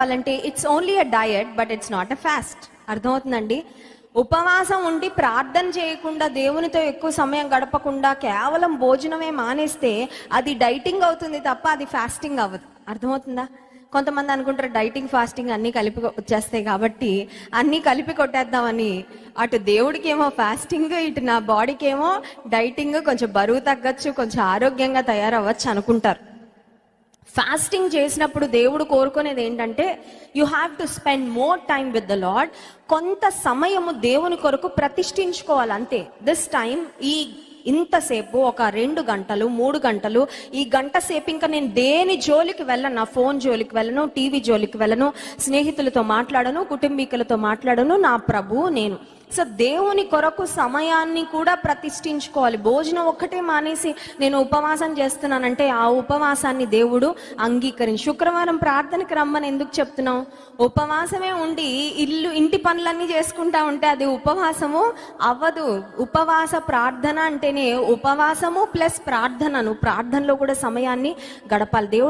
చెప్పాలంటే it's only a diet but it's not a fast అర్థమవుతుందండి? ఉపవాసం ఉండి ప్రార్థన చేయకుండా దేవునితో ఎక్కువ సమయం గడపకుండా కేవలం భోజనమే మానేస్తే అది డైటింగ్ అవుతుంది తప్ప అది ఫాస్టింగ్ అవ్వదు. అర్థమవుతుందా? కొంతమంది అనుకుంటారు డైటింగ్ ఫాస్టింగ్ అన్ని కలిపి వచ్చేస్తాయి కాబట్టి అన్ని కలిపి కొట్టేద్దామని. అటు దేవుడికేమో ఫాస్టింగ్ ఇటు నా బాడీకి ఏమో డైటింగ్ కొంచెం బరువు తగ్గచ్చు కొంచెం ఆరోగ్యంగా తయారవ్వచ్చు అనుకుంటారు. ఫాస్టింగ్ చేసినప్పుడు దేవుడు కోరుకునేది ఏంటంటే you have to spend more time with the Lord కొంత సమయము దేవుని కొరకు ప్రతిష్ఠించుకోవాలి అంతే. దిస్ టైం ఈ ఇంతసేపు ఒక రెండు గంటలు మూడు గంటలు ఈ గంట సేపు ఇంకా నేను దేని జోలికి వెళ్ళను నా ఫోన్ జోలికి వెళ్ళను టీవీ జోలికి వెళ్ళను స్నేహితులతో మాట్లాడను కుటుంబీకులతో మాట్లాడను నా ప్రభు నేను. సో దేవుని కొరకు సమయాన్ని కూడా ప్రతిష్ఠించుకోవాలి. భోజనం ఒక్కటే మానేసి నేను ఉపవాసం చేస్తున్నానంటే ఆ ఉపవాసాన్ని దేవుడు అంగీకరించి శుక్రవారం ప్రార్థనకి రమ్మని ఎందుకు చెప్తున్నావు? ఉపవాసమే ఉండి ఇల్లు ఇంటి పనులన్నీ చేసుకుంటా ఉంటే అది ఉపవాసము అవ్వదు. ఉపవాస ప్రార్థన అంటేనే ఉపవాసము ప్లస్ ప్రార్థనను ప్రార్థనలో కూడా సమయాన్ని గడపాలి. దేవుడు